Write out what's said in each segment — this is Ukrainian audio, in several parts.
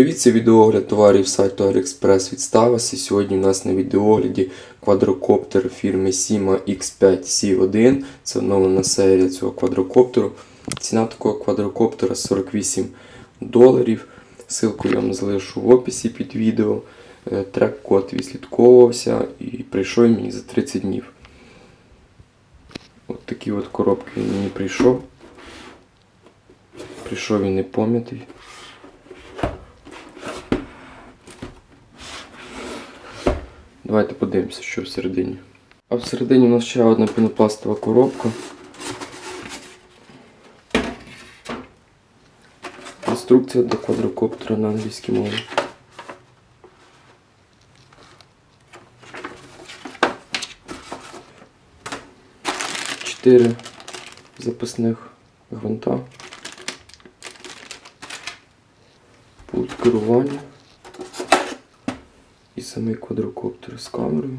Привіт, це відеогляд товарів сайту AliExpress від Stavas. І сьогодні у нас на відеогляді квадрокоптер фірми Sima X5C1. Це оновлена серія цього квадрокоптеру. Ціна такого квадрокоптера 48 доларів. Силку я вам залишу в описі під відео. Е, Трек-код відслідковувався і прийшов мені за 30 днів. От такі от коробки він мені прийшов. Прийшов він не Давайте подивимося, що всередині. А всередині у нас ще одна пінопластова коробка. Інструкція до квадрокоптера на англійській мові. Чотири запасних гвинта. Пульт керування і самий квадрокоптер з камерою.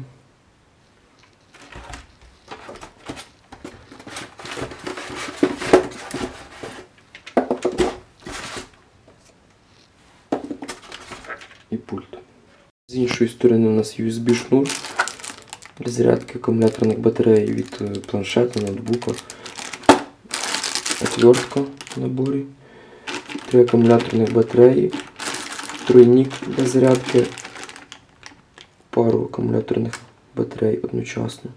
І пульт. З іншої сторони у нас USB шнур для зарядки акумуляторних батарей від е, планшета, ноутбука. Отвертка в наборі. Три акумуляторних батареї. Тройник для зарядки пару акумуляторних батарей одночасно.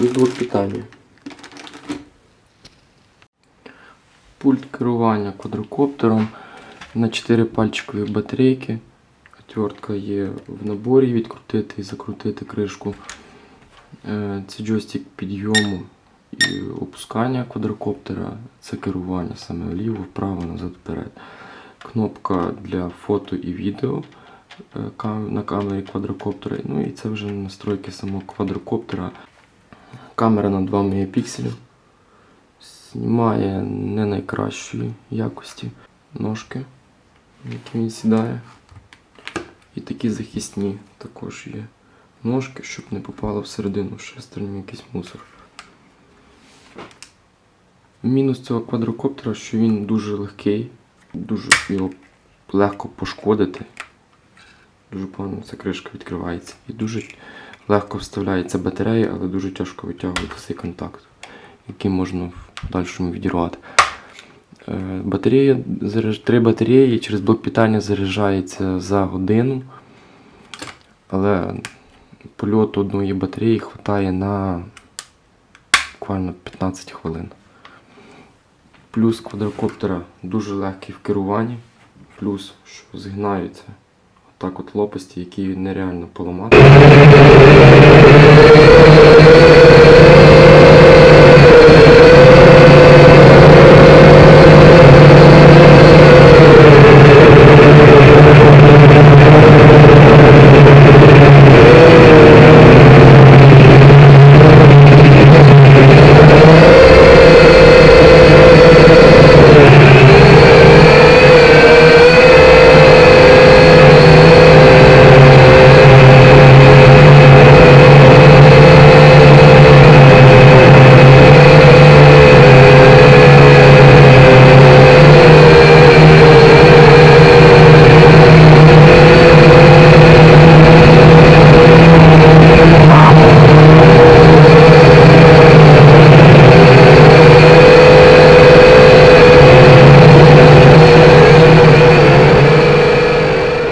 І блок питання. Пульт керування квадрокоптером на 4 пальчикові батарейки. Отвертка є в наборі відкрутити і закрутити кришку. Е, Це джойстик підйому і опускання квадрокоптера. Це керування саме вліво, вправо, назад, вперед. Кнопка для фото і відео на камері квадрокоптера. Ну і це вже настройки самого квадрокоптера. Камера на 2 мегапікселі. Знімає не найкращої якості ножки, які він сідає. І такі захисні також є ножки, щоб не попало всередину шестерні якийсь мусор. Мінус цього квадрокоптера, що він дуже легкий, дуже його легко пошкодити. Дуже погано ця кришка відкривається. І дуже легко вставляється батарея, але дуже тяжко витягувати цей контакт, який можна в подальшому відірвати. Е, Батарея, три батареї через блок питання заряджається за годину, але польоту одної батареї вистачає на буквально 15 хвилин. Плюс квадрокоптера дуже легкий в керуванні, плюс що згинаються отак от лопасті, які нереально поламати.